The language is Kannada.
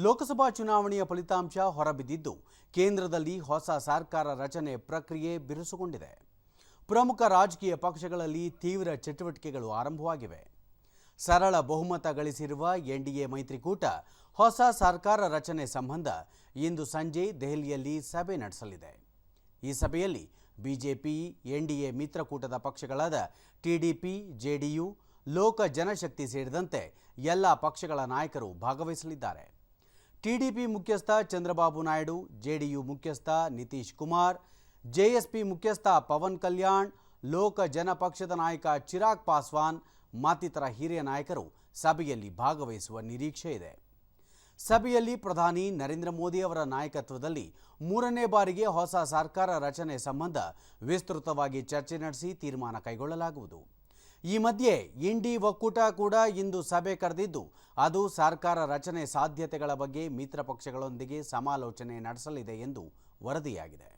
ಲೋಕಸಭಾ ಚುನಾವಣೆಯ ಫಲಿತಾಂಶ ಹೊರಬಿದ್ದಿದ್ದು, ಕೇಂದ್ರದಲ್ಲಿ ಹೊಸ ಸರ್ಕಾರ ರಚನೆ ಪ್ರಕ್ರಿಯೆ ಬಿರುಸುಗೊಂಡಿದೆ. ಪ್ರಮುಖ ರಾಜಕೀಯ ಪಕ್ಷಗಳಲ್ಲಿ ತೀವ್ರ ಚಟುವಟಿಕೆಗಳು ಆರಂಭವಾಗಿವೆ. ಸರಳ ಬಹುಮತ ಗಳಿಸಿರುವ ಎನ್ಡಿಎ ಮೈತ್ರಿಕೂಟ ಹೊಸ ಸರ್ಕಾರ ರಚನೆ ಸಂಬಂಧ ಇಂದು ಸಂಜೆ ದೆಹಲಿಯಲ್ಲಿ ಸಭೆ ನಡೆಸಲಿದೆ. ಈ ಸಭೆಯಲ್ಲಿ ಬಿಜೆಪಿ ಎನ್ಡಿಎ ಮಿತ್ರಕೂಟದ ಪಕ್ಷಗಳಾದ ಟಿಡಿಪಿ ಜೆಡಿಯು ಲೋಕ ಜನಶಕ್ತಿ ಸೇರಿದಂತೆ ಎಲ್ಲ ಪಕ್ಷಗಳ ನಾಯಕರು ಭಾಗವಹಿಸಲಿದ್ದಾರೆ. ಟಿಡಿಪಿ ಮುಖ್ಯಸ್ಥ ಚಂದ್ರಬಾಬು ನಾಯ್ಡು, ಜೆಡಿಯು ಮುಖ್ಯಸ್ಥ ನಿತೀಶ್ ಕುಮಾರ್, ಜೆಎಸ್ಪಿ ಮುಖ್ಯಸ್ಥ ಪವನ್ ಕಲ್ಯಾಣ್, ಲೋಕ ಜನಪಕ್ಷದ ನಾಯಕ ಚಿರಾಗ್ ಪಾಸ್ವಾನ್, ಮತ್ತಿತರ ಹಿರಿಯ ನಾಯಕರು ಸಭೆಯಲ್ಲಿ ಭಾಗವಹಿಸುವ ನಿರೀಕ್ಷೆ ಇದೆ. ಸಭೆಯಲ್ಲಿ ಪ್ರಧಾನಿ ನರೇಂದ್ರ ಮೋದಿ ಅವರ ನಾಯಕತ್ವದಲ್ಲಿ ಮೂರನೇ ಬಾರಿಗೆ ಹೊಸ ಸರ್ಕಾರ ರಚನೆ ಸಂಬಂಧ ವಿಸ್ತೃತವಾಗಿ ಚರ್ಚೆ ನಡೆಸಿ ತೀರ್ಮಾನ ಕೈಗೊಳ್ಳಲಾಗುವುದು. ಈ ಮಧ್ಯೆ ಇಂಡಿ ಒಕ್ಕೂಟ ಕೂಡ ಇಂದು ಸಭೆ ಕರೆದಿದ್ದು, ಅದು ಸರ್ಕಾರ ರಚನೆ ಸಾಧ್ಯತೆಗಳ ಬಗ್ಗೆ ಮಿತ್ರ ಪಕ್ಷಗಳೊಂದಿಗೆ ಸಮಾಲೋಚನೆ ನಡೆಸಲಿದೆ ಎಂದು ವರದಿಯಾಗಿದೆ.